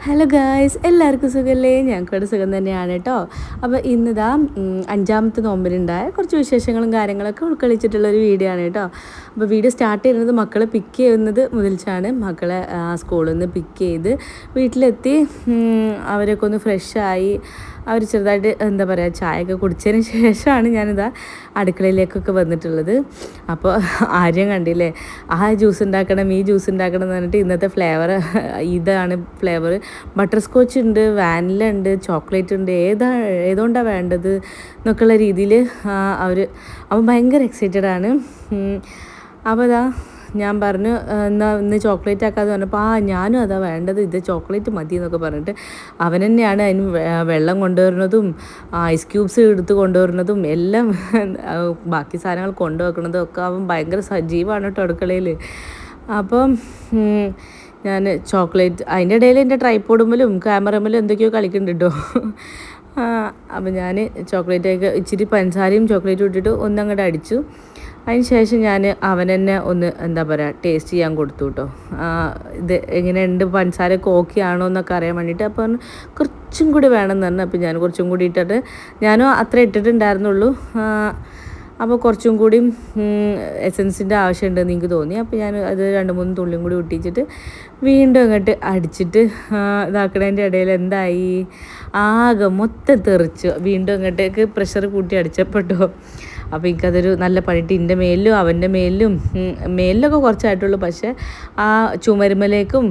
Hello guys എല്ലാവർക്കും സുഖമല്ലേ ഞങ്ങൾക്കിവിടെ സുഖം തന്നെയാണ് കേട്ടോ അപ്പോൾ ഇന്നിതാ അഞ്ചാമത്തെ നോമ്പിലുണ്ടായ കുറച്ച് വിശേഷങ്ങളും കാര്യങ്ങളൊക്കെ ഉൾക്കൊള്ളിച്ചിട്ടുള്ള ഒരു വീഡിയോ ആണ് കേട്ടോ അപ്പോൾ വീഡിയോ സ്റ്റാർട്ട് ചെയ്യുന്നത് മക്കളെ പിക്ക് ചെയ്യുന്നത് മുതൽച്ചാണ്. മക്കളെ സ്കൂളിൽ നിന്ന് പിക്ക് ചെയ്ത് വീട്ടിലെത്തി അവരൊക്കെ ഒന്ന് ഫ്രഷായി അവർ ചെറുതായിട്ട് എന്താ പറയുക ചായയൊക്കെ കുടിച്ചതിന് ശേഷമാണ് ഞാനിതാ അടുക്കളയിലേക്കൊക്കെ വന്നിട്ടുള്ളത്. അപ്പോൾ ആര്യം കണ്ടില്ലേ ആ ജ്യൂസ് ഉണ്ടാക്കണം ഈ ജ്യൂസ് ഉണ്ടാക്കണം എന്ന് പറഞ്ഞിട്ട് ഇന്നത്തെ ഫ്ലേവർ ഇതാണ് ഫ്ലേവർ. ബട്ടർ സ്കോച്ച് ഉണ്ട് വാനില ഉണ്ട് ചോക്ലേറ്റ് ഉണ്ട് ഏതാ ഏതുകൊണ്ടാണ് വേണ്ടത് എന്നൊക്കെയുള്ള രീതിയിൽ അവർ അവൻ ഭയങ്കര എക്സൈറ്റഡ് ആണ്. അപ്പോൾ അതാ ഞാൻ പറഞ്ഞു എന്നാൽ എന്നാ ഇന്ന് ചോക്ലേറ്റ് ആക്കാതെ പറഞ്ഞപ്പോൾ ആ ഞാനും അതാ വേണ്ടത് ഇത് ചോക്ലേറ്റ് മതി എന്നൊക്കെ പറഞ്ഞിട്ട് അവൻ തന്നെയാണ് അതിന് വെള്ളം കൊണ്ടുവരുന്നതും ഐസ് ക്യൂബ്സ് എടുത്ത് കൊണ്ടുവരുന്നതും എല്ലാം ബാക്കി സാധനങ്ങൾ കൊണ്ടുവെക്കുന്നതും ഒക്കെ അവൻ ഭയങ്കര സജീവമാണ് കേട്ടോ അടുക്കളയിൽ അപ്പം ഞാൻ ചോക്ലേറ്റ് അതിന്റെ ഇടയിൽ എന്റെ ട്രൈപ്പോഡുമ്മലും ക്യാമറമ്മലും എന്തൊക്കെയോ കളിക്കുന്നുണ്ട് കേട്ടോ. അപ്പം ഞാൻ ചോക്ലേറ്റൊക്കെ ഇച്ചിരി പഞ്ചസാരയും ചോക്ലേറ്റും ഇട്ടിട്ട് ഒന്നങ്ങോട്ട് അടിച്ചു. അതിന് ശേഷം ഞാൻ അവൻ തന്നെ ഒന്ന് എന്താ പറയുക ടേസ്റ്റ് ചെയ്യാൻ കൊടുത്തു കേട്ടോ ഇത് എങ്ങനെയുണ്ട് പഞ്ചസാര കോക്കിയാണോ എന്നൊക്കെ അറിയാൻ വേണ്ടിയിട്ട് അപ്പോൾ കുറച്ചും കൂടി വേണമെന്ന് പറഞ്ഞു. അപ്പോൾ ഞാൻ കുറച്ചും കൂടി ഇട്ടിട്ട് ഞാനും അത്ര ഇട്ടിട്ടുണ്ടായിരുന്നുള്ളൂ. അപ്പോൾ കുറച്ചും കൂടി എസൻസിന്റെ ആവശ്യമുണ്ടെന്ന് എനിക്ക് തോന്നി. അപ്പോൾ ഞാൻ അത് രണ്ട് മൂന്ന് തുള്ളിയും കൂടി ഒട്ടിച്ചിട്ട് വീണ്ടും അങ്ങോട്ട് അടിച്ചിട്ട് ഇതാക്കണതിന്റെ ഇടയിൽ എന്തായി? ആകെ മൊത്തം തെറിച്ചു. വീണ്ടും അങ്ങോട്ടേക്ക് പ്രഷർ കൂട്ടി അടിച്ചപ്പെട്ടോ അപ്പോൾ എനിക്കതൊരു നല്ല പണിട്ട് എന്റെ മേലിലും അവന്റെ മേലിലും മേലിലൊക്കെ കുറച്ചായിട്ടുള്ളൂ. പക്ഷേ ആ ചുമരുമലേക്കും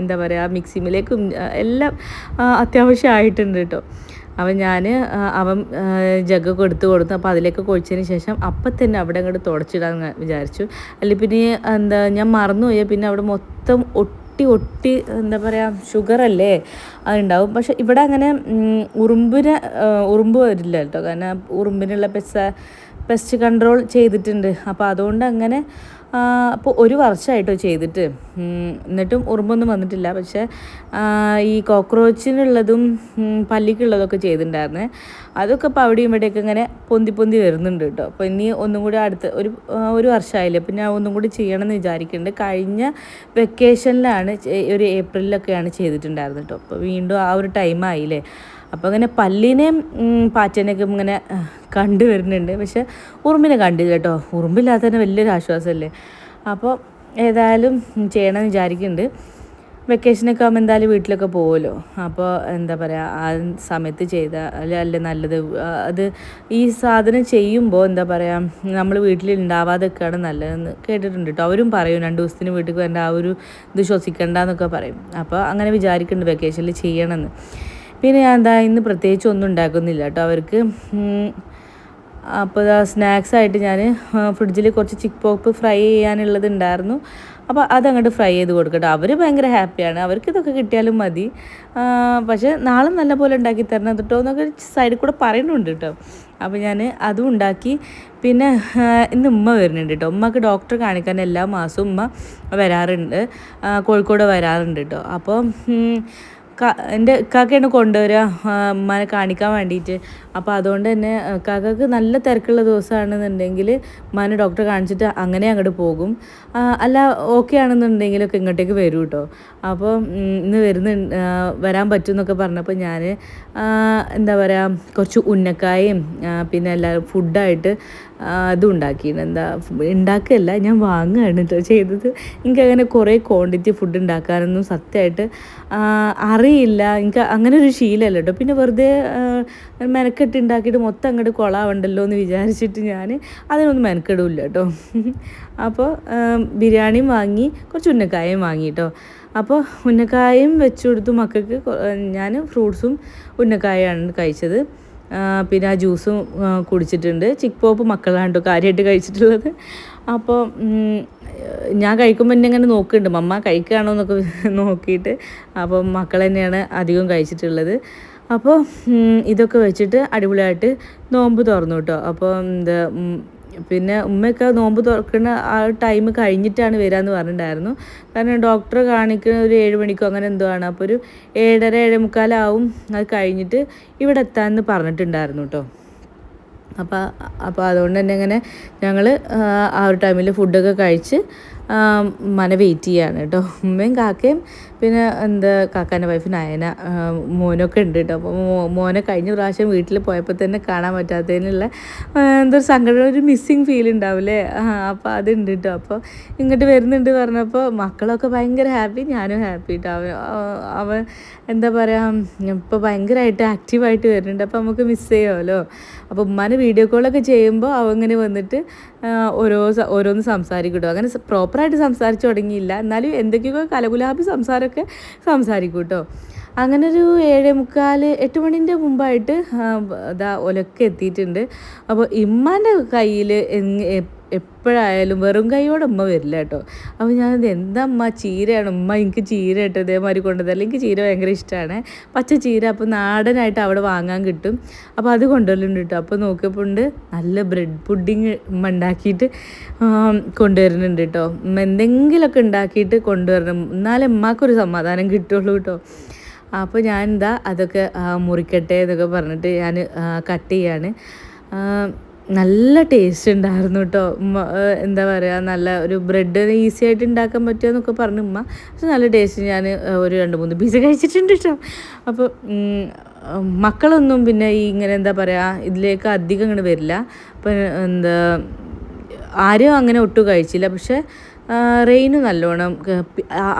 എന്താ പറയുക മിക്സിമിലേക്കും എല്ലാം അത്യാവശ്യമായിട്ടുണ്ട് കേട്ടോ. അവൻ ഞാൻ അവൻ ജഗ്ഗൊക്കെ എടുത്ത് കൊടുത്തു. അപ്പോൾ അതിലേക്ക് കൊഴിച്ചതിന് ശേഷം അപ്പം തന്നെ അവിടെ അങ്ങോട്ട് തുടച്ചിടാൻ വിചാരിച്ചു. അല്ലെങ്കിൽ പിന്നെ എന്താ ഞാൻ മറന്നുപോയാൽ പിന്നെ അവിടെ മൊത്തം ഒട്ടി ഒട്ടി എന്താ പറയുക ഷുഗർ അല്ലേ അതുണ്ടാവും. പക്ഷെ ഇവിടെ അങ്ങനെ ഉറുമ്പിന് ഉറുമ്പ് വരില്ല കേട്ടോ. കാരണം ഉറുമ്പിനുള്ള പെസ്സ പെസ്റ്റ് കൺട്രോൾ ചെയ്തിട്ടുണ്ട്. അപ്പോൾ അതുകൊണ്ട് അങ്ങനെ അപ്പോൾ ഒരു വർഷമായിട്ടോ ചെയ്തിട്ട്. എന്നിട്ടും ഉറുമ്പൊന്നും വന്നിട്ടില്ല. പക്ഷേ ഈ കോക്രോച്ചിനുള്ളതും പല്ലിക്കുള്ളതൊക്കെ ചെയ്തിട്ടുണ്ടായിരുന്നു. അതൊക്കെ ഇപ്പോൾ അവിടെയും ഇവിടെയൊക്കെ ഇങ്ങനെ പൊന്തി പൊന്തി വരുന്നുണ്ട് കേട്ടോ. അപ്പോൾ ഇനി ഒന്നും കൂടി അടുത്ത് ഒരു ഒരു വർഷമായില്ലേ അപ്പോൾ ഞാൻ ഒന്നും കൂടി ചെയ്യണം എന്ന് വിചാരിക്കുന്നുണ്ട്. കഴിഞ്ഞ വെക്കേഷനിലാണ് ഒരു ഏപ്രിലൊക്കെയാണ് ചെയ്തിട്ടുണ്ടായിരുന്നു കേട്ടോ. അപ്പോൾ വീണ്ടും ആ ഒരു ടൈം ആയില്ലേ. അപ്പോൾ അങ്ങനെ പല്ലിനെയും പാറ്റേനെയൊക്കെ ഇങ്ങനെ കണ്ടു വരുന്നുണ്ട്. പക്ഷെ ഉറുമ്പിനെ കണ്ടില്ല കേട്ടോ. ഉറുമ്പില്ലാത്ത തന്നെ വലിയൊരു ആശ്വാസമല്ലേ? അപ്പോൾ ഏതായാലും ചെയ്യണമെന്ന് വിചാരിക്കുന്നുണ്ട്. വെക്കേഷനൊക്കെ ആകുമ്പോൾ എന്തായാലും വീട്ടിലൊക്കെ പോകുമല്ലോ അപ്പോൾ എന്താ പറയുക ആ സമയത്ത് ചെയ്ത അല്ല നല്ലത് അത് ഈ സാധനം ചെയ്യുമ്പോൾ എന്താ പറയുക നമ്മൾ വീട്ടിൽ ഉണ്ടാവാതൊക്കെയാണ് നല്ലതെന്ന് കേട്ടിട്ടുണ്ട് കേട്ടോ. അവരും പറയും രണ്ട് ദിവസത്തിന് വീട്ടിൽ വരേണ്ട ആ ഒരു ഇത് ശ്വസിക്കണ്ടെന്നൊക്കെ പറയും. അപ്പോൾ അങ്ങനെ വിചാരിക്കുന്നുണ്ട് വെക്കേഷനിൽ ചെയ്യണമെന്ന്. പിന്നെ ഞാൻ എന്താ ഇന്ന് പ്രത്യേകിച്ച് ഒന്നും ഉണ്ടാക്കുന്നില്ല കേട്ടോ അവർക്ക്. അപ്പോൾ സ്നാക്സ് ആയിട്ട് ഞാൻ ഫ്രിഡ്ജിൽ കുറച്ച് ചിക്ക് പോപ്പ് ഫ്രൈ ചെയ്യാനുള്ളത് ഉണ്ടായിരുന്നു. അപ്പോൾ അതങ്ങോട്ട് ഫ്രൈ ചെയ്ത് കൊടുക്കട്ടെ അവർ ഭയങ്കര ഹാപ്പിയാണ്. അവർക്ക് ഇതൊക്കെ കിട്ടിയാലും മതി. പക്ഷേ നാളെ നല്ല പോലെ ഉണ്ടാക്കി തരണം കേട്ടോ എന്നൊക്കെ സൈഡിൽ കൂടെ പറയുന്നുണ്ട് കേട്ടോ. അപ്പോൾ ഞാൻ അതും ഉണ്ടാക്കി. പിന്നെ ഇന്ന് ഉമ്മ വരുന്നുണ്ട് കേട്ടോ. ഉമ്മക്ക് ഡോക്ടറെ കാണിക്കാൻ എല്ലാ മാസവും ഉമ്മ വരാറുണ്ട്. കോഴിക്കോട് വരാറുണ്ട് കേട്ടോ. അപ്പോൾ എന്റെ കാക്കയാണ് കൊണ്ടുവരിക അമ്മനെ കാണിക്കാൻ വേണ്ടിയിട്ട്. അപ്പോൾ അതുകൊണ്ട് തന്നെ കാക്കക്ക് നല്ല തിരക്കുള്ള ദിവസമാണെന്നുണ്ടെങ്കിൽ ഉമ്മാനെ ഡോക്ടറെ കാണിച്ചിട്ട് അങ്ങനെ അങ്ങോട്ട് പോകും. അല്ല ഓക്കെ ആണെന്നുണ്ടെങ്കിലൊക്കെ ഇങ്ങോട്ടേക്ക് വരും കേട്ടോ. അപ്പോൾ ഇന്ന് വരുന്ന വരാൻ പറ്റും എന്നൊക്കെ പറഞ്ഞപ്പോൾ ഞാൻ എന്താ പറയുക കുറച്ച് ഉന്നക്കായും പിന്നെ എല്ലാവരും ഫുഡായിട്ട് അതും ഉണ്ടാക്കിയിരുന്നു എന്താ ഉണ്ടാക്കുകയല്ല ഞാൻ വാങ്ങുകയാണ് കേട്ടോ ചെയ്തത്. എനിക്കങ്ങനെ കുറേ ക്വാണ്ടിറ്റി ഫുഡ് ഉണ്ടാക്കാനൊന്നും സത്യമായിട്ട് അറിയില്ല. എനിക്ക് അങ്ങനെ ഒരു ശീലമല്ല കേട്ടോ പിന്നെ വെറുതെ മെനക്കെട്ട് ഉണ്ടാക്കിയിട്ട് മൊത്തം അങ്ങോട്ട് കൊളാവുണ്ടല്ലോ എന്ന് വിചാരിച്ചിട്ട് ഞാൻ അതിനൊന്നും മെനക്കെടില്ല കേട്ടോ അപ്പോൾ ബിരിയാണിയും വാങ്ങി കുറച്ച് ഉന്നക്കായും വാങ്ങി കേട്ടോ അപ്പോൾ ഉന്നക്കായും വെച്ചു കൊടുത്തു മക്കൾക്ക്. ഞാൻ ഫ്രൂട്ട്സും ഉന്നക്കായാണ് കഴിച്ചത്. പിന്നെ ആ ജ്യൂസും കുടിച്ചിട്ടുണ്ട്. ചിക്ക് പോപ്പ് മക്കളാണ് കേട്ടോ കാര്യമായിട്ട് കഴിച്ചിട്ടുള്ളത്. അപ്പോൾ ഞാൻ കഴിക്കുമ്പോൾ എന്നെ ഇങ്ങനെ നോക്കുന്നുണ്ട് മമ്മ കഴിക്കുകയാണോ എന്നൊക്കെ നോക്കിയിട്ട്. അപ്പോൾ മക്കൾ തന്നെയാണ് അധികം കഴിച്ചിട്ടുള്ളത്. അപ്പോൾ ഇതൊക്കെ വെച്ചിട്ട് അടിപൊളിയായിട്ട് നോമ്പ് തുറന്നു കേട്ടോ അപ്പോൾ എന്താ പിന്നെ ഉമ്മയൊക്കെ നോമ്പ് തുറക്കുന്ന ആ ടൈം കഴിഞ്ഞിട്ടാണ് വരാമെന്ന് പറഞ്ഞിട്ടുണ്ടായിരുന്നു. കാരണം ഡോക്ടറെ കാണിക്കുന്ന ഒരു ഏഴ് മണിക്കോ അങ്ങനെ എന്തോ ആണ്. അപ്പോൾ ഒരു ഏഴര ഏഴേ മുക്കാലാവും അത് കഴിഞ്ഞിട്ട് ഇവിടെ എത്താമെന്ന് പറഞ്ഞിട്ടുണ്ടായിരുന്നു കേട്ടോ അപ്പോൾ അപ്പോൾ അതുകൊണ്ട് തന്നെ ഇങ്ങനെ ഞങ്ങൾ ആ ഒരു ടൈമിൽ ഫുഡൊക്കെ കഴിച്ച് മന വെയിറ്റ് ചെയ്യാണ് കേട്ടോ. ഉമ്മയും കാക്കയും പിന്നെ എന്താ കാക്കാന്റെ വൈഫ് നയന മോനൊക്കെ ഉണ്ട് കേട്ടോ. അപ്പോൾ മോനെ കഴിഞ്ഞ പ്രാവശ്യം വീട്ടിൽ പോയപ്പോൾ തന്നെ കാണാൻ പറ്റാത്തതിനുള്ള എന്തൊരു സങ്കടം ഒരു മിസ്സിങ് ഫീൽ ഉണ്ടാവില്ലേ? അപ്പോൾ അതുണ്ട് കേട്ടോ. അപ്പോൾ ഇങ്ങോട്ട് വരുന്നുണ്ട് പറഞ്ഞപ്പോൾ മക്കളൊക്കെ ഭയങ്കര ഹാപ്പി ഞാനും ഹാപ്പി കേട്ടോ അവൻ അവൻ എന്താ പറയുക ഇപ്പോൾ ഭയങ്കരമായിട്ട് ആക്റ്റീവായിട്ട് വരുന്നുണ്ട്. അപ്പോൾ നമുക്ക് മിസ് ചെയ്യുമല്ലോ അപ്പോൾ ഉമ്മാനെ വീഡിയോ കോളൊക്കെ ചെയ്യുമ്പോൾ അവ ഇങ്ങനെ വന്നിട്ട് ഓരോ ഓരോന്ന് സംസാരിക്കും കേട്ടോ അങ്ങനെ പ്രോപ്പറായിട്ട് സംസാരിച്ചു തുടങ്ങിയില്ല. എന്നാലും എന്തൊക്കെയോ കലകുലാബി സംസാരമൊക്കെ സംസാരിക്കും കേട്ടോ അങ്ങനെ ഒരു ഏഴേ മുക്കാൽ എട്ട് മണിന്റെ മുമ്പായിട്ട് ഇതാ ഒലക്കെ എത്തിയിട്ടുണ്ട് അപ്പോൾ ഇമ്മാന്റെ കയ്യിൽ എപ്പോഴായാലും വെറും കൈയോടെ ഉമ്മ വരില്ല കേട്ടോ. അപ്പോൾ ഞാനത് എന്താ അമ്മ ചീരയാണ്? ഉമ്മ എനിക്ക് ചീര കേട്ടോ ഇതേമാതിരി കൊണ്ടുവന്നില്ല എനിക്ക് ചീര ഭയങ്കര ഇഷ്ടമാണ്. പച്ച ചീര അപ്പോൾ നാടനായിട്ട് അവിടെ വാങ്ങാൻ കിട്ടും. അപ്പോൾ അത് കൊണ്ടുവരലുണ്ട് കേട്ടോ. അപ്പോൾ നോക്കിയപ്പോൾ ഉണ്ട് നല്ല ബ്രെഡ് പുഡിങ് ഉമ്മ ഉണ്ടാക്കിയിട്ട് കൊണ്ടുവരുന്നുണ്ട് കേട്ടോ. ഉമ്മ എന്തെങ്കിലുമൊക്കെ ഉണ്ടാക്കിയിട്ട് കൊണ്ടുവരണം. എന്നാലേ ഉമ്മാക്കൊരു സമാധാനം കിട്ടുള്ളൂ കേട്ടോ. അപ്പോൾ ഞാൻ എന്താ അതൊക്കെ മുറിക്കട്ടെ എന്നൊക്കെ പറഞ്ഞിട്ട് ഞാൻ കട്ട് ചെയ്യാണ്. നല്ല ടേസ്റ്റ് ഉണ്ടായിരുന്നു കേട്ടോ ഉമ്മ എന്താ പറയുക നല്ല ഒരു ബ്രെഡ് ഈസി ആയിട്ട് ഉണ്ടാക്കാൻ പറ്റുമെന്നൊക്കെ പറഞ്ഞു ഉമ്മ. പക്ഷെ നല്ല ടേസ്റ്റ് ഞാൻ ഒരു രണ്ട് മൂന്ന് പീസ് കഴിച്ചിട്ടുണ്ട് കേട്ടോ അപ്പോൾ മക്കളൊന്നും പിന്നെ ഈ ഇങ്ങനെ എന്താ പറയുക ഇതിലേക്ക് അധികം ഇങ്ങനെ വരില്ല. അപ്പം എന്താ ആരും അങ്ങനെ ഒട്ടും കഴിച്ചില്ല. പക്ഷെ റെയിന് നല്ലോണം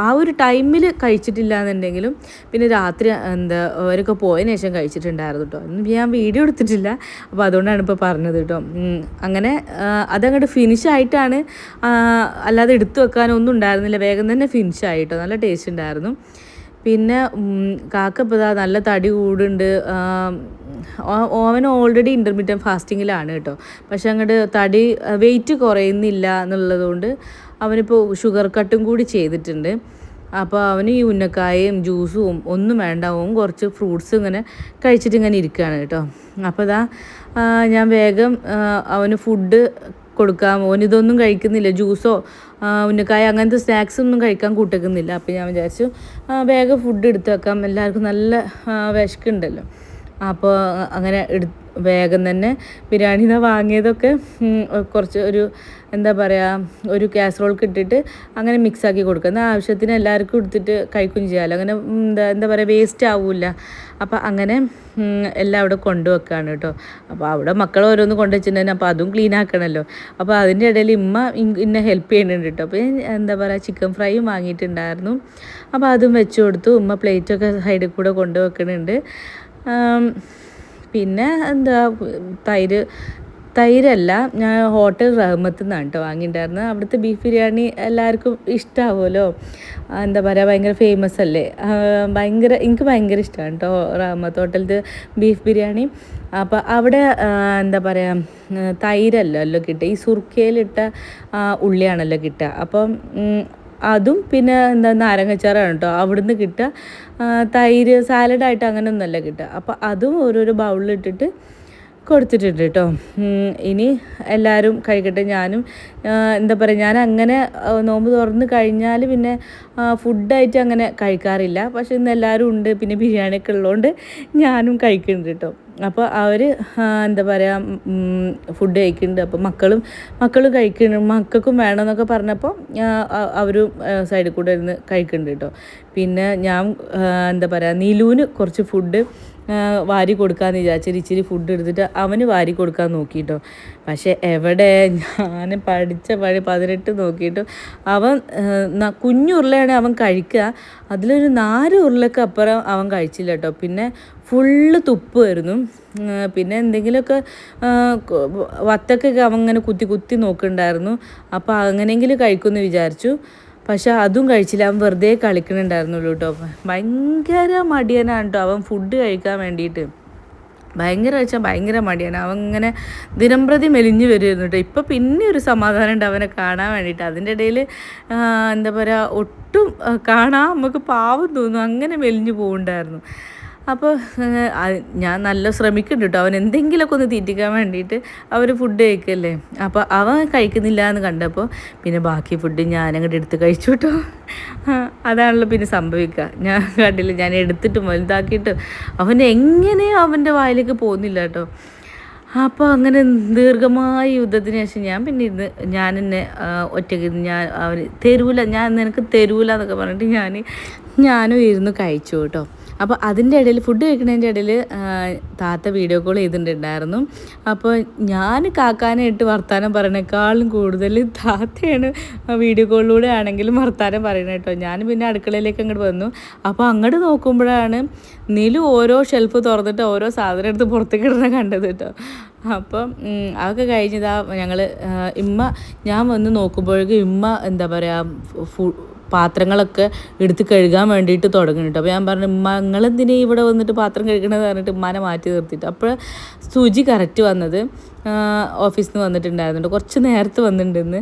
ആ- ഒരു ടൈമിൽ കഴിച്ചിട്ടില്ല എന്നുണ്ടെങ്കിലും പിന്നെ രാത്രി എന്താ അവരൊക്കെ പോയതിന് ശേഷം കഴിച്ചിട്ടുണ്ടായിരുന്നു കേട്ടോ ഞാൻ വീഡിയോ എടുത്തിട്ടില്ല. അപ്പോൾ അതുകൊണ്ടാണ് ഇപ്പോൾ പറഞ്ഞത് കേട്ടോ അങ്ങനെ അതങ്ങോട്ട് ഫിനിഷ് ആയിട്ടാണ് അല്ലാതെ എടുത്തു വെക്കാനൊന്നും ഉണ്ടായിരുന്നില്ല. വേഗം തന്നെ ഫിനിഷ് ആയിട്ടോ നല്ല ടേസ്റ്റ് ഉണ്ടായിരുന്നു. പിന്നെ കാക്ക ഇപ്പോൾ നല്ല തടി കൂടുണ്ട്. ഓവൻ ഓൾറെഡി ഇന്റർമീഡിയറ്റ് ഫാസ്റ്റിങ്ങിലാണ് കേട്ടോ. പക്ഷെ അങ്ങോട്ട് തടി വെയിറ്റ് കുറയുന്നില്ല എന്നുള്ളതുകൊണ്ട് അവനിപ്പോൾ ഷുഗർ കട്ടും കൂടി ചെയ്തിട്ടുണ്ട്. അപ്പോൾ അവന് ഈ ഉന്നക്കായയും ജ്യൂസും ഒന്നും വേണ്ട. ഓം കുറച്ച് ഫ്രൂട്ട്സ് ഇങ്ങനെ കഴിച്ചിട്ട് ഇങ്ങനെ ഇരിക്കുകയാണ് കേട്ടോ. അപ്പോൾ ഇതാ ഞാൻ വേഗം അവന് ഫുഡ് കൊടുക്കാം. ഓൻ ഇതൊന്നും കഴിക്കുന്നില്ല. ജ്യൂസോ ഉന്നക്കായ അങ്ങനത്തെ സ്നാക്സ് ഒന്നും കഴിക്കാൻ കൂട്ടിക്കുന്നില്ല. അപ്പോൾ ഞാൻ വിചാരിച്ചു വേഗം ഫുഡ് എടുത്ത് വെക്കാം. എല്ലാവർക്കും നല്ല വിശക്കുണ്ടല്ലോ. അപ്പോൾ അങ്ങനെ എടു വേഗം തന്നെ ബിരിയാണി വാങ്ങിയതൊക്കെ കുറച്ച് ഒരു എന്താ പറയുക ഒരു കാസറോൾക്ക് ഇട്ടിട്ട് അങ്ങനെ മിക്സ് ആക്കി കൊടുക്കുക. എന്നാൽ ആവശ്യത്തിന് എല്ലാവർക്കും എടുത്തിട്ട് കഴിക്കുകയും ചെയ്യാമല്ലോ അങ്ങനെ എന്താ എന്താ പറയുക വേസ്റ്റ് ആവില്ല. അപ്പോൾ അങ്ങനെ എല്ലാം അവിടെ കൊണ്ടുവെക്കുകയാണ് കേട്ടോ. അപ്പോൾ അവിടെ മക്കൾ ഓരോന്ന് കൊണ്ടുവച്ചിട്ടുണ്ടെങ്കിൽ അപ്പോൾ അതും ക്ലീൻ ആക്കണമല്ലോ അപ്പോൾ അതിന്റെ ഇടയിൽ ഇമ്മ ഇന്നെ ഹെൽപ്പ് ചെയ്യുന്നുണ്ട് കേട്ടോ. അപ്പോൾ എന്താ പറയുക ചിക്കൻ ഫ്രൈയും വാങ്ങിയിട്ടുണ്ടായിരുന്നു. അപ്പോൾ അതും വെച്ച് കൊടുത്തു. ഉമ്മ പ്ലേറ്റൊക്കെ സൈഡിൽ കൂടെ കൊണ്ടുവെക്കുന്നുണ്ട് പിന്നെ എന്താ തൈര് തൈരല്ല. ഞാൻ ഹോട്ടൽ റഹ്മത്ത് നിന്നാണ് കേട്ടോ വാങ്ങിയിട്ടുണ്ടായിരുന്നത് അവിടുത്തെ ബീഫ് ബിരിയാണി എല്ലാവർക്കും ഇഷ്ടമാവുമല്ലോ എന്താ പറയുക ഭയങ്കര ഫേമസ് അല്ലേ? ഭയങ്കര എനിക്ക് ഭയങ്കര ഇഷ്ടമാണ് കേട്ടോ റഹ്മത്ത് ഹോട്ടലിൽ ബീഫ് ബിരിയാണി. അപ്പോൾ അവിടെ എന്താ പറയുക തൈരല്ലല്ലോ കിട്ടുക ഈ സുർക്കയിലിട്ട ഉള്ളിയാണല്ലോ കിട്ടുക അപ്പം അതും പിന്നെ എന്താ നാരങ്ങച്ചാറാണ് കേട്ടോ അവിടുന്ന് കിട്ടുക തൈര് സാലഡായിട്ട് അങ്ങനെ ഒന്നല്ല കിട്ടുക അപ്പോൾ അതും ഓരോരോ ബൗളിലിട്ടിട്ട് കൊടുത്തിട്ടുണ്ട് കേട്ടോ ഇനി എല്ലാവരും കഴിക്കട്ടെ. ഞാനും എന്താ പറയുക ഞാൻ അങ്ങനെ നോമ്പ് തുറന്ന് കഴിഞ്ഞാൽ പിന്നെ ഫുഡായിട്ട് അങ്ങനെ കഴിക്കാറില്ല. പക്ഷെ ഇന്ന് എല്ലാവരും ഉണ്ട്. പിന്നെ ബിരിയാണിയൊക്കെ ഉള്ളതുകൊണ്ട് ഞാനും കഴിക്കുന്നുണ്ട് കേട്ടോ അപ്പോൾ അവർ എന്താ പറയുക ഫുഡ് കഴിക്കുന്നുണ്ട്. അപ്പോൾ മക്കളും മക്കളും കഴിക്കുന്നുണ്ട്. മക്കൾക്കും വേണമെന്നൊക്കെ പറഞ്ഞപ്പോൾ അവരും സൈഡിൽ കൂടെ ഇരുന്ന് കഴിക്കുന്നുണ്ട് കേട്ടോ പിന്നെ ഞാൻ എന്താ പറയുക നീലുവിന് കുറച്ച് ഫുഡ് വാരി കൊടുക്കാമെന്ന് വിചാരിച്ചൊരു ഇച്ചിരി ഫുഡ് എടുത്തിട്ട് അവന് വാരി കൊടുക്കാൻ നോക്കിയിട്ടോ പക്ഷേ എവിടെ? ഞാൻ പഠിച്ച പഴി പതിനെട്ട് നോക്കിയിട്ട് അവൻ കുഞ്ഞു ഉരുളയാണ് അവൻ കഴിക്കുക. അതിലൊരു നാല് ഉരുളക്ക് അപ്പുറം അവൻ കഴിച്ചില്ല കേട്ടോ പിന്നെ ഫുള്ള് തുപ്പുമായിരുന്നു പിന്നെ എന്തെങ്കിലുമൊക്കെ വത്തക്കൊക്കെ അവൻ ഇങ്ങനെ കുത്തി കുത്തി നോക്കുന്നുണ്ടായിരുന്നു. അപ്പോൾ അങ്ങനെയെങ്കിലും കഴിക്കുമെന്ന് വിചാരിച്ചു. പക്ഷെ അതും കഴിച്ചില്ല. അവൻ വെറുതെ കളിക്കണുണ്ടായിരുന്നുള്ളൂ കേട്ടോ. ഭയങ്കര മടിയനാണ് കേട്ടോ അവൻ ഫുഡ് കഴിക്കാൻ വേണ്ടിയിട്ട്. ഭയങ്കര വെച്ചാൽ ഭയങ്കര മടിയാണ്. അവൻ ഇങ്ങനെ ദിനംപ്രതി മെലിഞ്ഞു വരുമായിരുന്നു കേട്ടോ. ഇപ്പോൾ പിന്നെ ഒരു സമാധാനം ഉണ്ട് അവനെ കാണാൻ വേണ്ടിയിട്ട്. അതിന്റെ ഇടയിൽ എന്താ പറയുക ഒട്ടും കാണാൻ നമുക്ക് പാവം തോന്നും. അങ്ങനെ മെലിഞ്ഞു പോകുന്നുണ്ടായിരുന്നു അപ്പോൾ ഞാൻ നല്ല ശ്രമിക്കുന്നുണ്ട് കേട്ടോ. അവൻ എന്തെങ്കിലുമൊക്കെ ഒന്ന് തീറ്റിക്കാൻ വേണ്ടിയിട്ട് അവർ ഫുഡ് കഴിക്കല്ലേ. അപ്പോൾ അവൻ കഴിക്കുന്നില്ല എന്ന് കണ്ടപ്പോൾ പിന്നെ ബാക്കി ഫുഡ് ഞാൻ അങ്ങോട്ട് എടുത്ത് കഴിച്ചു കേട്ടോ. അതാണല്ലോ പിന്നെ സംഭവിക്കുക. ഞാൻ കണ്ടില്ല ഞാൻ എടുത്തിട്ടും വലുതാക്കിയിട്ടും അവൻ എങ്ങനെ അവന്റെ വായിലേക്ക് പോകുന്നില്ല കേട്ടോ. അപ്പോൾ അങ്ങനെ ദീർഘമായ യുദ്ധത്തിന് ശേഷം ഞാൻ പിന്നെ ഇരുന്ന് ഞാൻ എന്നെ ഒറ്റയ്ക്ക് ഞാൻ അവന് തരൂല ഞാൻ നിനക്ക് തരൂല എന്നൊക്കെ പറഞ്ഞിട്ട് ഞാൻ ഞാനും ഇരുന്ന് കഴിച്ചു കേട്ടോ. അപ്പോൾ അതിന്റെ ഇടയിൽ ഫുഡ് കഴിക്കുന്നതിന്റെ ഇടയിൽ താത്ത വീഡിയോ കോൾ ചെയ്തിട്ടുണ്ടായിരുന്നു. അപ്പോൾ ഞാൻ കാക്കാനെ ഇട്ട് വർത്താനം പറയണേക്കാളും കൂടുതൽ താത്തയാണ് വീഡിയോ കോളിലൂടെ ആണെങ്കിലും വർത്താനം പറയണത് കേട്ടോ ഞാൻ പിന്നെ അടുക്കളയിലേക്ക് അങ്ങോട്ട് വന്നു. അപ്പോൾ അങ്ങോട്ട് നോക്കുമ്പോഴാണ് നിലു ഓരോ ഷെൽഫ് തുറന്നിട്ട് ഓരോ സാധനം എടുത്ത് പുറത്തേക്ക് ഇടുന്ന കണ്ടത് കേട്ടോ അപ്പം അതൊക്കെ കഴിഞ്ഞതാ ഞങ്ങൾ ഇമ്മ ഞാൻ വന്ന് നോക്കുമ്പോഴേക്കും ഇമ്മ എന്താ പറയുക പാത്രങ്ങളൊക്കെ എടുത്ത് കഴുകാൻ വേണ്ടിയിട്ട് തുടങ്ങുന്നുണ്ട് അപ്പോൾ ഞാൻ പറഞ്ഞു ഉമ്മ നിങ്ങളെന്തിനാ ഇവിടെ വന്നിട്ട് പാത്രം കഴുകണമെന്ന് പറഞ്ഞിട്ട് ഉമ്മാനെ മാറ്റി നിർത്തിയിട്ട്? അപ്പോൾ സുചി കറക്റ്റ് വന്നത്. ഓഫീസിൽ നിന്ന് വന്നിട്ടുണ്ടായിരുന്നുണ്ട്. കുറച്ച് നേരത്തെ വന്നിട്ടുണ്ടെന്ന്.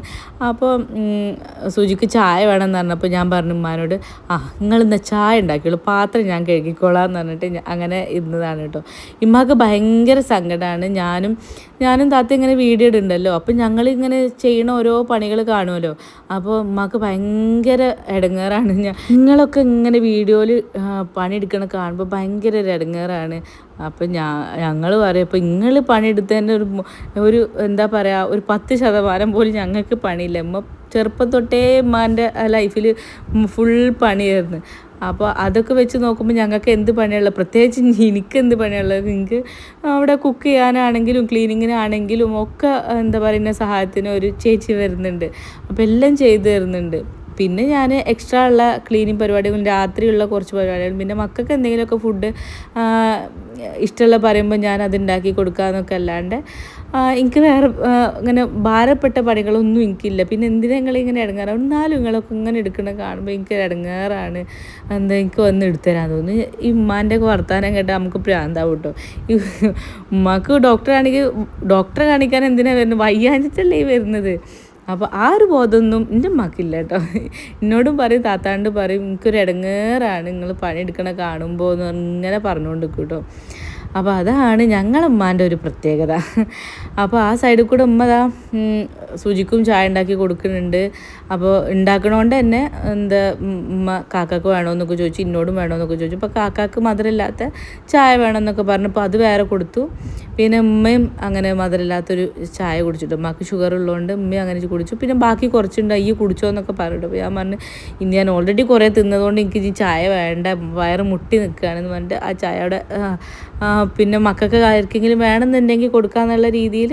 അപ്പോൾ സുജിക്ക് ചായ വേണമെന്ന് പറഞ്ഞപ്പോൾ ഞാൻ പറഞ്ഞു ഉമ്മാനോട് ആ നിങ്ങൾ ഇന്ന് ചായ ഉണ്ടാക്കിയുള്ളൂ. പാത്രം ഞാൻ കഴുകിക്കോളാം എന്ന് പറഞ്ഞിട്ട് അങ്ങനെ ഇരുന്നതാണ് കേട്ടോ. ഇമ്മാക്ക് ഭയങ്കര സങ്കടമാണ് ഞാനും ഞാനും താത്ത ഇങ്ങനെ വീഡിയോ ഇടുന്നുണ്ടല്ലോ. അപ്പം ഞങ്ങളിങ്ങനെ ചെയ്യണ ഓരോ പണികൾ കാണുമല്ലോ. അപ്പോൾ ഉമ്മാക്ക് ഭയങ്കര ഇടങ്ങേറാണ് ഞാൻ. നിങ്ങളൊക്കെ ഇങ്ങനെ വീഡിയോയിൽ പണിയെടുക്കണ കാണുമ്പോൾ ഭയങ്കര ഒരു ഇടങ്ങേറാണ് അപ്പം ഞാ ഞങ്ങൾ പറയും ഇപ്പം നിങ്ങൾ പണിയെടുത്തതിന്റെ ഒരു ഒരു എന്താ പറയുക ഒരു പത്ത് ശതമാനം പോലും ഞങ്ങൾക്ക് പണിയില്ല. ഉമ്മ ചെറുപ്പം തൊട്ടേ ഉമ്മാന്റെ ലൈഫിൽ ഫുൾ പണിയായിരുന്നു. അപ്പോൾ അതൊക്കെ വെച്ച് നോക്കുമ്പോൾ ഞങ്ങൾക്ക് എന്ത് പണിയുള്ള പ്രത്യേകിച്ച് എനിക്ക് എന്ത് പണിയുള്ളത് നിങ്ങൾക്ക് അവിടെ കുക്ക് ചെയ്യാനാണെങ്കിലും ക്ലീനിങ്ങിനാണെങ്കിലും ഒക്കെ എന്താ പറയുന്ന സഹായത്തിന് ഒരു ചേച്ചി വരുന്നുണ്ട്. അപ്പോൾ എല്ലാം ചെയ്തു തരുന്നുണ്ട്. പിന്നെ ഞാൻ എക്സ്ട്രാ ഉള്ള ക്ലീനിങ് പരിപാടികളും രാത്രിയുള്ള കുറച്ച് പരിപാടികളും പിന്നെ മക്കൾക്ക് എന്തെങ്കിലുമൊക്കെ ഫുഡ് ഇഷ്ടമുള്ള പറയുമ്പോൾ ഞാൻ അത് ഉണ്ടാക്കി കൊടുക്കാമെന്നൊക്കെ അല്ലാണ്ട് എനിക്ക് വേറെ ഇങ്ങനെ ഭാരപ്പെട്ട പണികളൊന്നും എനിക്കില്ല. പിന്നെ എന്തിനാ നിങ്ങൾ നിങ്ങളിങ്ങനെ ഇടങ്ങാറാണ് എന്നാലും നിങ്ങളൊക്കെ ഇങ്ങനെ എടുക്കണ കാണുമ്പോൾ എനിക്ക് ഇടങ്ങാറാണ്. എന്താ എനിക്ക് വന്ന് എടുത്തരാന്ന് തോന്നുന്നു. ഈ ഉമ്മാന്റെ ഒക്കെ വർത്താനം കേട്ടാൽ നമുക്ക് പ്രാന്താവും കേട്ടോ. ഈ ഉമ്മാക്ക് ഡോക്ടറാണെങ്കിൽ ഡോക്ടറെ കാണിക്കാൻ എന്തിനാണ് വരുന്നത്? വയ്യാഞ്ഞിട്ടല്ലേ വരുന്നത്. അപ്പോൾ ആ ഒരു ബോധമൊന്നും എന്റെ മക്കില്ല കേട്ടോ. എന്നോടും പറയും താത്താണ്ട് പറയും എനിക്കൊരു ഇടങ്ങേറാണ് നിങ്ങൾ പണിയെടുക്കണ കാണുമ്പോൾ എന്ന് ഇങ്ങനെ പറഞ്ഞുകൊണ്ട് നിൽക്കും കേട്ടോ. അപ്പോൾ അതാണ് ഞങ്ങളമ്മാന്റെ ഒരു പ്രത്യേകത. അപ്പോൾ ആ സൈഡിൽ കൂടെ ഉമ്മ ദാ സുജിക്കും ചായ ഉണ്ടാക്കി കൊടുക്കുന്നുണ്ട്. അപ്പോൾ ഉണ്ടാക്കണോണ്ട് തന്നെ എന്താ ഉമ്മ കാക്കാക്ക് വേണമെന്നൊക്കെ ചോദിച്ചു ഇന്നോടും വേണമെന്നൊക്കെ ചോദിച്ചു. അപ്പോൾ കാക്കാക്ക് മധുരമില്ലാത്ത ചായ വേണമെന്നൊക്കെ പറഞ്ഞപ്പോൾ അത് വേറെ കൊടുത്തു. പിന്നെ ഉമ്മയും അങ്ങനെ മധുരമില്ലാത്തൊരു ചായ കുടിച്ചിട്ടു ഉമ്മക്ക് ഷുഗർ ഉള്ളതുകൊണ്ട് ഉമ്മയും അങ്ങനെ കുടിച്ചു. പിന്നെ ബാക്കി കുറച്ചുണ്ട് ഈ കുടിച്ചോ എന്നൊക്കെ പറഞ്ഞിട്ട് ഞാൻ പറഞ്ഞു ഇനി ഞാൻ ഓൾറെഡി കുറേ തിന്നതുകൊണ്ട് എനിക്ക് ഈ ചായ വേണ്ട വയറ് മുട്ടി നിൽക്കുകയാണെന്ന് പറഞ്ഞിട്ട് ആ ചായയുടെ പിന്നെ മക്കൾക്ക് ആർക്കെങ്കിലും വേണമെന്നുണ്ടെങ്കിൽ കൊടുക്കാന്നുള്ള രീതിയിൽ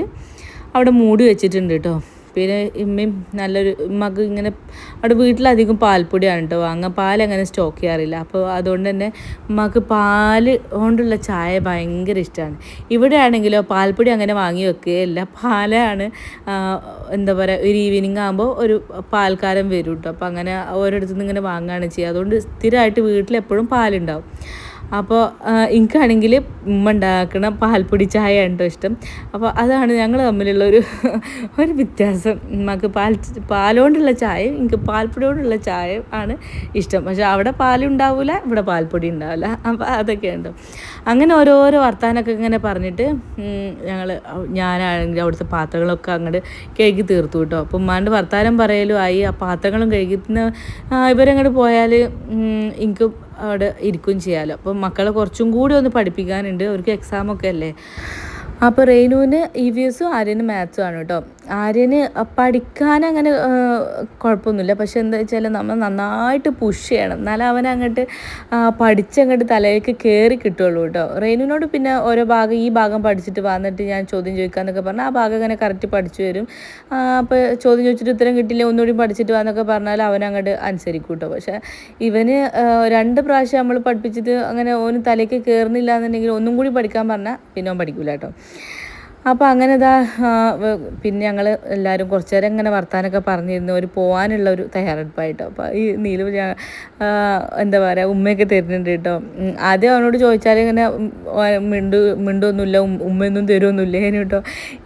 അവിടെ മൂടി വെച്ചിട്ടുണ്ട് കേട്ടോ. പിന്നെ ഇമ്മയും നല്ലൊരു ഉമ്മക്ക് ഇങ്ങനെ അവിടെ വീട്ടിലധികം പാൽപ്പൊടിയാണ് കേട്ടോ അങ്ങ് പാൽ അങ്ങനെ സ്റ്റോക്ക് ചെയ്യാറില്ല. അപ്പോൾ അതുകൊണ്ട് തന്നെ ഉമ്മക്ക് പാൽ കൊണ്ടുള്ള ചായ ഭയങ്കര ഇഷ്ടമാണ്. ഇവിടെ ആണെങ്കിലോ പാൽപ്പൊടി അങ്ങനെ വാങ്ങി വെക്കുകയില്ല പാലാണ് എന്താ പറയുക ഒരു ഈവനിങ് ആകുമ്പോൾ ഒരു പാൽക്കാരൻ വരും കേട്ടോ. അപ്പോൾ അങ്ങനെ ഓരോരുത്തുനിന്ന് ഇങ്ങനെ വാങ്ങുകയാണ് ചെയ്യുക. അതുകൊണ്ട് സ്ഥിരമായിട്ട് വീട്ടിലെപ്പോഴും പാലുണ്ടാവും. അപ്പോൾ എനിക്കാണെങ്കിൽ ഉമ്മ ഉണ്ടാക്കണ പാൽപ്പൊടി ചായ ഉണ്ടോ ഇഷ്ടം. അപ്പോൾ അതാണ് ഞങ്ങൾ തമ്മിലുള്ള ഒരു ഒരു വ്യത്യാസം. ഉമ്മക്ക് പാൽ പാലുകൊണ്ടുള്ള ചായ എനിക്ക് പാൽപ്പൊടിയോടുള്ള ചായ ആണ് ഇഷ്ടം. പക്ഷേ അവിടെ പാലുണ്ടാവില്ല ഇവിടെ പാൽപ്പൊടി ഉണ്ടാവില്ല അപ്പോൾ അതൊക്കെ ഉണ്ട് അങ്ങനെ ഓരോരോ വർത്താനൊക്കെ ഇങ്ങനെ പറഞ്ഞിട്ട് ഞങ്ങൾ ഞാനാണെങ്കിൽ അവിടുത്തെ പാത്രങ്ങളൊക്കെ അങ്ങോട്ട് കഴുകി തീർത്തു കേട്ടോ അപ്പോൾ ഉമ്മാന്റെ വർത്താനം പറയലും ആയി. ആ പാത്രങ്ങളും കഴുകി ഇവരങ്ങോട്ട് പോയാൽ എനിക്ക് അവിടെ ഇരിക്കുകയും ചെയ്യാമല്ലോ അപ്പം മക്കളെ കുറച്ചും കൂടി ഒന്ന് പഠിപ്പിക്കാനുണ്ട്. അവർക്ക് എക്സാമൊക്കെ അല്ലേ? അപ്പോൾ റെയിനുവിന് ഇ വി എസും ആര്യന് മാത്സും ആണ് കേട്ടോ. ആര്യന് പഠിക്കാൻ അങ്ങനെ കുഴപ്പമൊന്നുമില്ല. പക്ഷെ എന്താ വെച്ചാൽ നമ്മൾ നന്നായിട്ട് പുഷ് ചെയ്യണം. എന്നാലും അവൻ അങ്ങോട്ട് പഠിച്ചങ്ങോട്ട് തലയിലേക്ക് കയറി കിട്ടുള്ളൂ കേട്ടോ. റെയിനുവിനോട് പിന്നെ ഓരോ ഭാഗം ഈ ഭാഗം പഠിച്ചിട്ട് വന്നിട്ട് ഞാൻ ചോദ്യം ചോദിക്കാന്നൊക്കെ പറഞ്ഞാൽ ആ ഭാഗം അങ്ങനെ കറക്റ്റ് പഠിച്ചു വരും. അപ്പോൾ ചോദ്യം ചോദിച്ചിട്ട് ഉത്തരം കിട്ടില്ല ഒന്നുകൂടി പഠിച്ചിട്ട് വന്നൊക്കെ പറഞ്ഞാൽ അവൻ അങ്ങോട്ട് അനുസരിക്കും കേട്ടോ. പക്ഷേ ഇവന് രണ്ട് പ്രാവശ്യം നമ്മൾ പഠിപ്പിച്ചിട്ട് അങ്ങനെ ഓന് തലയ്ക്ക് കയറുന്നില്ല എന്നുണ്ടെങ്കിൽ ഒന്നും കൂടി പഠിക്കാൻ പറഞ്ഞാൽ പിന്നെ അവൻ പഠിക്കില്ല കേട്ടോ. അപ്പോൾ അങ്ങനെ ഇതാ പിന്നെ ഞങ്ങൾ എല്ലാവരും കുറച്ച് നേരം ഇങ്ങനെ വർത്താനൊക്കെ പറഞ്ഞിരുന്നു. ഒരു പോകാനുള്ള ഒരു തയ്യാറെടുപ്പായിട്ടോ. അപ്പോൾ ഈ നീലു എന്താ പറയുക ഉമ്മയൊക്കെ തരുന്നുണ്ട് കേട്ടോ. ആദ്യം അവനോട് ചോദിച്ചാൽ ഇങ്ങനെ മിണ്ടു മിണ്ടൊന്നുമില്ല ഉമ്മയൊന്നും തരുമൊന്നുമില്ല അതിന് കേട്ടോ.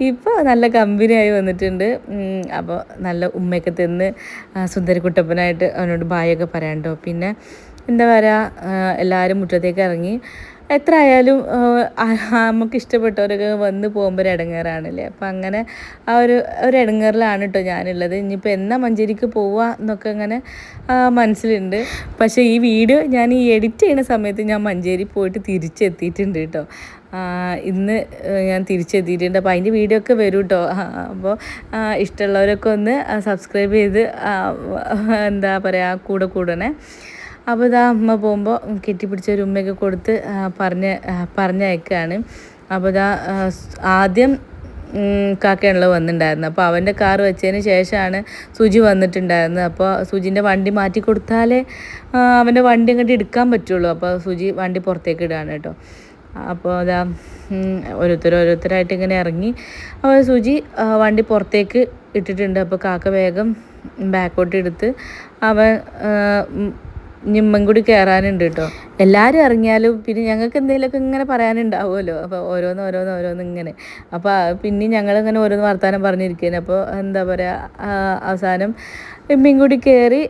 ഇപ്പോൾ നല്ല കമ്പനിയായി വന്നിട്ടുണ്ട്. അപ്പോൾ നല്ല ഉമ്മയൊക്കെ തന്ന് സുന്ദരക്കുട്ടപ്പനായിട്ട് അവനോട് ബായൊക്കെ പറയാൻ കേട്ടോ. പിന്നെ എന്താ പറയുക എല്ലാവരും മുറ്റത്തേക്ക് ഇറങ്ങി എത്ര ആയാലും നമുക്ക് ഇഷ്ടപ്പെട്ടവരൊക്കെ വന്ന് പോകുമ്പോൾ ഒരു ഇടങ്ങേറാണല്ലേ അപ്പം അങ്ങനെ ആ ഒരു ഒരു ഇടങ്ങേറിലാണ് കേട്ടോ ഞാനുള്ളത്. ഇനിയിപ്പോൾ എന്നാ മഞ്ചേരിക്ക് പോവുക എന്നൊക്കെ അങ്ങനെ മനസ്സിലുണ്ട്. പക്ഷേ ഈ വീഡിയോ ഞാൻ ഈ എഡിറ്റ് ചെയ്യുന്ന സമയത്ത് ഞാൻ മഞ്ചേരി പോയിട്ട് തിരിച്ചെത്തിയിട്ടുണ്ട് കേട്ടോ ഇന്ന് ഞാൻ തിരിച്ചെത്തിയിട്ടുണ്ട്. അപ്പോൾ അതിന്റെ വീഡിയോ ഒക്കെ വരും കേട്ടോ അപ്പോൾ ഇഷ്ടമുള്ളവരൊക്കെ ഒന്ന് സബ്സ്ക്രൈബ് ചെയ്ത് എന്താ പറയുക കൂടെ കൂടണേ. അപ്പോൾ ഇതാ അമ്മ പോകുമ്പോൾ കെട്ടിപ്പിടിച്ച ഒരു ഉമ്മയൊക്കെ കൊടുത്ത് പറഞ്ഞ് പറഞ്ഞയക്കുകയാണ് അപ്പോൾ ഇതാ ആദ്യം കാക്കയാണല്ലോ വന്നിട്ടുണ്ടായിരുന്നത്. അപ്പോൾ അവന്റെ കാർ വെച്ചതിന് ശേഷമാണ് സുജി വന്നിട്ടുണ്ടായിരുന്നത്. അപ്പോൾ സുജിന്റെ വണ്ടി മാറ്റി കൊടുത്താലേ അവന്റെ വണ്ടി അങ്ങോട്ട് എടുക്കാൻ പറ്റുള്ളൂ. അപ്പോൾ സുജി വണ്ടി പുറത്തേക്ക് ഇടുകയാണ് കേട്ടോ. അപ്പോൾ അതാ ഓരോരുത്തർ ഓരോരുത്തരായിട്ട് ഇങ്ങനെ ഇറങ്ങി. അപ്പോൾ സുജി വണ്ടി പുറത്തേക്ക് ഇട്ടിട്ടുണ്ട്. അപ്പോൾ കാക്ക വേഗം ബാക്കോട്ട് എടുത്ത് അവൻ ഞമ്മൻ കൂടി കയറാനുണ്ട് കേട്ടോ എല്ലാവരും ഇറങ്ങിയാലും പിന്നെ ഞങ്ങൾക്ക് എന്തെങ്കിലുമൊക്കെ ഇങ്ങനെ പറയാനുണ്ടാവുമല്ലോ. അപ്പോൾ ഓരോന്ന് ഓരോന്ന് ഓരോന്ന് ഇങ്ങനെ. അപ്പോൾ പിന്നെ ഞങ്ങളിങ്ങനെ ഓരോന്ന് വർത്തമാനം പറഞ്ഞിരിക്കുകയാണ് അപ്പോൾ എന്താ പറയുക അവസാനം എമ്മയും കൂടി കയറി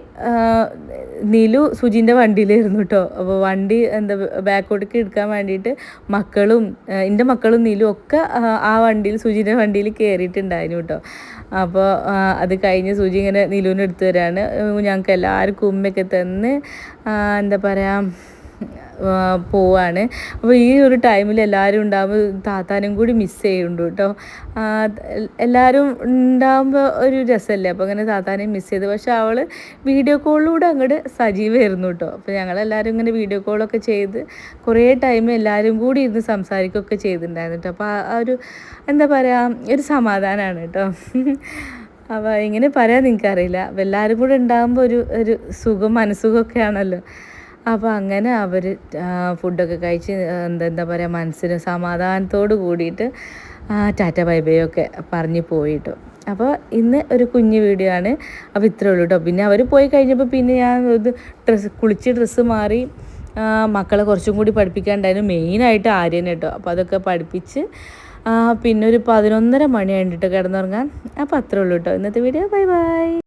നീലു സുജിന്റെ വണ്ടിയിലായിരുന്നു കേട്ടോ അപ്പോൾ വണ്ടി എന്താ ബാക്കോട്ടേക്ക് എടുക്കാൻ വേണ്ടിയിട്ട് മക്കളും എന്റെ മക്കളും നീലും ഒക്കെ ആ, വണ്ടിയിൽ സുജിന്റെ വണ്ടിയിൽ കയറിയിട്ടുണ്ടായിരുന്നു കേട്ടോ അപ്പോൾ അത് കഴിഞ്ഞ് സുജി ഇങ്ങനെ നീലുവിനെ എടുത്തു ഞങ്ങൾക്ക് എല്ലാവർക്കും ഉമ്മയൊക്കെ തന്ന് എന്താ പറയുക പോവാണ്. അപ്പോൾ ഈ ഒരു ടൈമിൽ എല്ലാവരും ഉണ്ടാകുമ്പോൾ താത്താനും കൂടി മിസ് ചെയ്യുന്നുണ്ട് കേട്ടോ എല്ലാവരും ഉണ്ടാകുമ്പോൾ ഒരു രസമല്ലേ അപ്പോൾ അങ്ങനെ താത്താനെയും മിസ് ചെയ്ത്. പക്ഷെ അവൾ വീഡിയോ കോളിലൂടെ അങ്ങോട്ട് സജീവമായിരുന്നു കേട്ടോ അപ്പോൾ ഞങ്ങളെല്ലാവരും ഇങ്ങനെ വീഡിയോ കോളൊക്കെ ചെയ്ത് കുറേ ടൈം എല്ലാവരും കൂടി ഇരുന്ന് സംസാരിക്കുകയൊക്കെ ചെയ്തിട്ടുണ്ടായിരുന്നു കേട്ടോ അപ്പോൾ ആ- ഒരു എന്താ പറയുക ഒരു സമാധാനമാണ് കേട്ടോ അപ്പോൾ ഇങ്ങനെ പറയാൻ നിങ്ങൾക്കറിയില്ല അപ്പോൾ എല്ലാവരും കൂടെ ഉണ്ടാകുമ്പോൾ ഒരു ഒരു സുഖം മനസ്സുഖമൊക്കെ ആണല്ലോ. അപ്പോൾ അങ്ങനെ അവർ ഫുഡൊക്കെ കഴിച്ച് എന്താ പറയുക മനസ്സിന് സമാധാനത്തോട് കൂടിയിട്ട് ടാറ്റ ബൈ ബൈ ഒക്കെ പറഞ്ഞ് പോയിട്ടു. അപ്പോൾ ഇന്ന് ഒരു കുഞ്ഞു വീഡിയോ ആണ്. അപ്പോൾ ഇത്രേ ഉള്ളൂ കേട്ടോ പിന്നെ അവർ പോയി കഴിഞ്ഞപ്പോൾ പിന്നെ ഞാൻ ഇത് ഡ്രസ്സ് കുളിച്ച് ഡ്രസ്സ് മാറി മക്കളെ കുറച്ചും കൂടി പഠിപ്പിക്കാണ്ടായിരുന്നു. മെയിനായിട്ട് ആര്യനെ കേട്ടോ അപ്പോൾ അതൊക്കെ പഠിപ്പിച്ച് പിന്നെ ഒരു പതിനൊന്നര മണി കഴിഞ്ഞിട്ട് കിടന്നുറങ്ങാൻ. അപ്പോൾ അത്രേ ഉള്ളൂ കേട്ടോ ഇന്നത്തെ വീഡിയോ. Bye bye.